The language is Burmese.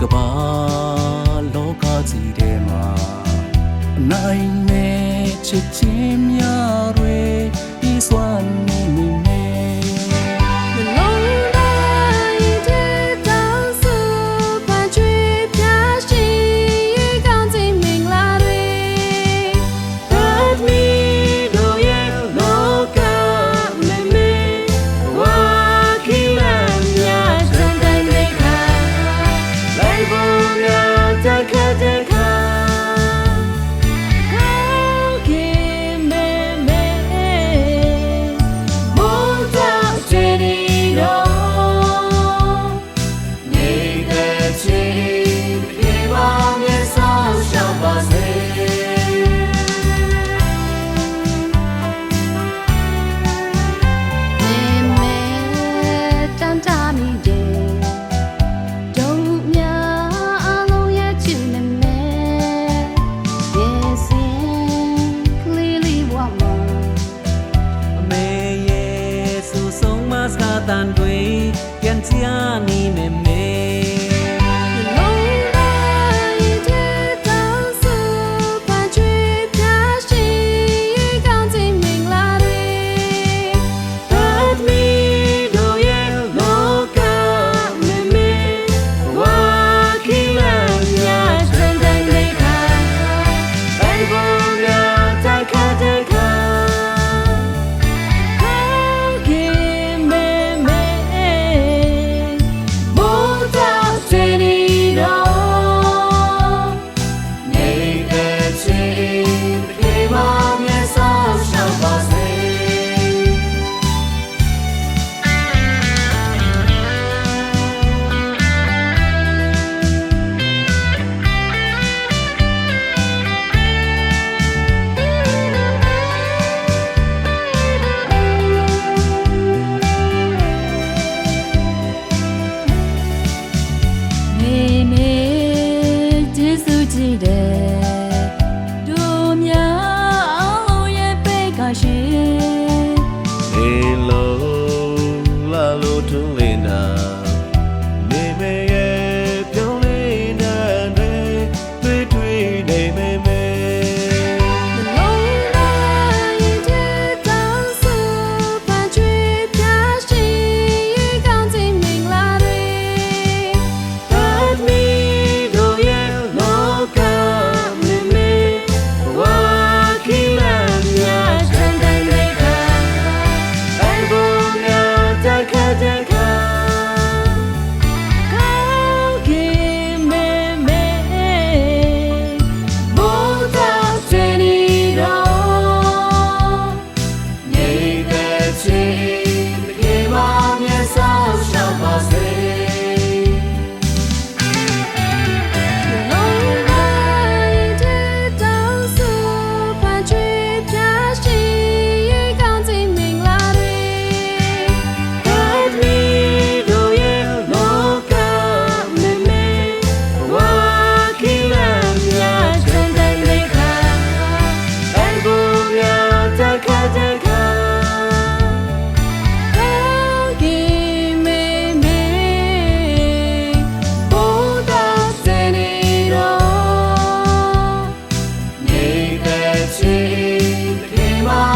ကဘာလောကကြီးထဲမှာအနိုင်မဲ့ချစ်ခြင်းများတွေ ကြည့်တယ်တို့များအောင်ရဲ့ပေကရှင် Hello la lo tu le Bye.